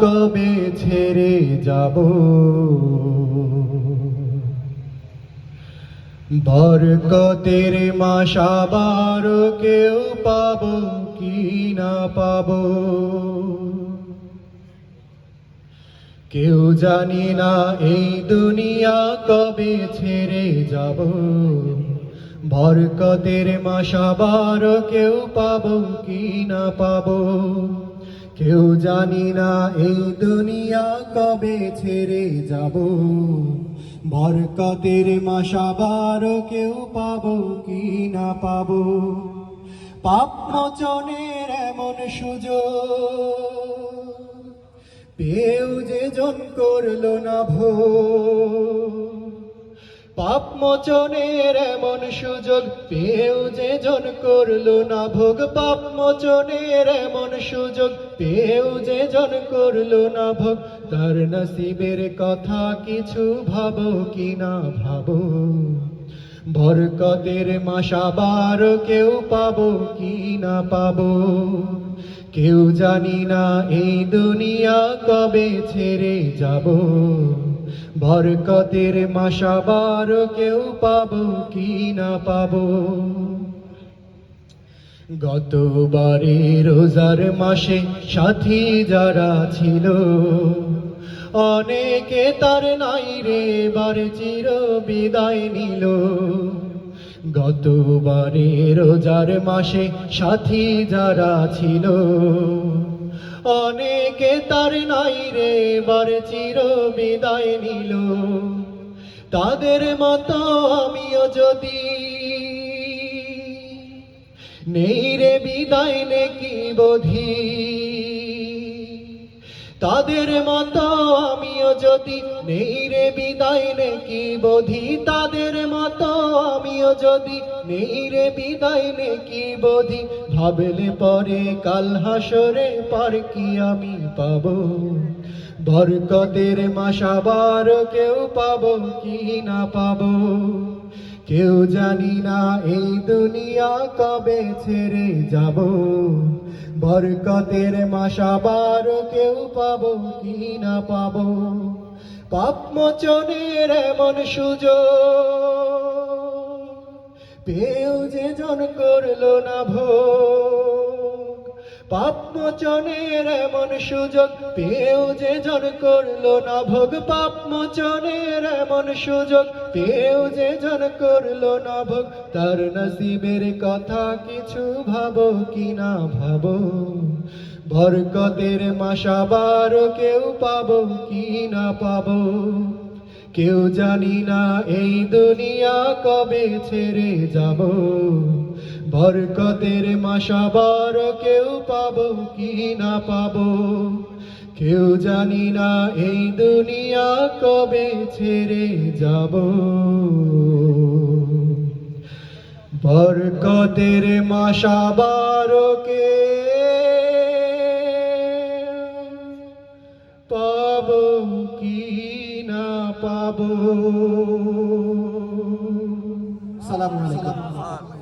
কবে ছেড়ে যাব। বরকতের মাস আবার কেউ পাব কি না পাব? কেউ জানি না এই দুনিয়া কবে ছেড়ে যাব। বরকতের মাস আবার কেউ পাব কি না পাব? কেউ জানি না এই দুনিয়া কবে ছেড়ে যাব। বরকতের মাস আবার কেউ পাব কি না পাব। পাপ মোচনের এমন সুযোগ পেউ যে জন করল না ভো পাপ মোচনের এমন সুযোগ পেউ যে জন করল না ভোগ, পাপ মোচনের এমন সুযোগ পেউ যে জন করল না ভোগ, তার নসিবের কথা কিছু ভাবো কি না ভাবো? বরকতের মাসাবার কেউ পাবো কি না পাবো? কেউ জানি না এই দুনিয়া কবে ছেড়ে যাব। বরকতের মাসাবার কেউ পাবো কি না পাবো? গতবারে রোজার মাসে সাথী যারা ছিল, অনেকে তার নাই রে বার চির বিদায় নিল। গতবারে রোজার মাসে সাথী যারা ছিল, অনেকে তার নাই রে বার চির বিদায় নিল। তাদের মতো আমিও যদি নেই রে বিদায় নেকি বোধি, তাদের মতো যদি নেই রে বিদায়, নেকি বোধি তাদের মতো? আমিও যদি নেই রে বিদায়, নেকি বোধি? ভাবলে পরে কাল হাসরে পার কি আমি পাব? বরকতের মাসাবার কেউ পাব কি না পাবো? কেউ জানি না এই দুনিয়া কবে ছেড়ে যাব। বরকতের মাসাবার কেউ পাবো কি না পাবো? পাপ মোচনের এমন সুযোগ পেয়েও যে জন করল না ভোগ। পাপ মোচনের এমন সুযোগ পেও যে জন করল না ভোগ, পাপ মোচনের এমন সুযোগ পেও যে জন করল না ভোগ, তার নসিবের কথা কিছু ভাবো কি না ভাবো? বরকতের মাসাবার কেউ পাবো কি না পাবো? কেউ জানি না এই দুনিয়া কবে ছেড়ে যাব। বরকতের মাসাবার কেউ পাবো কি না পাবো? কেউ জানি না এই দুনিয়া কবে ছেড়ে যাব। বরকতের মাসাবার কে পাবো কি পাবো। সালাম আলাইকুম।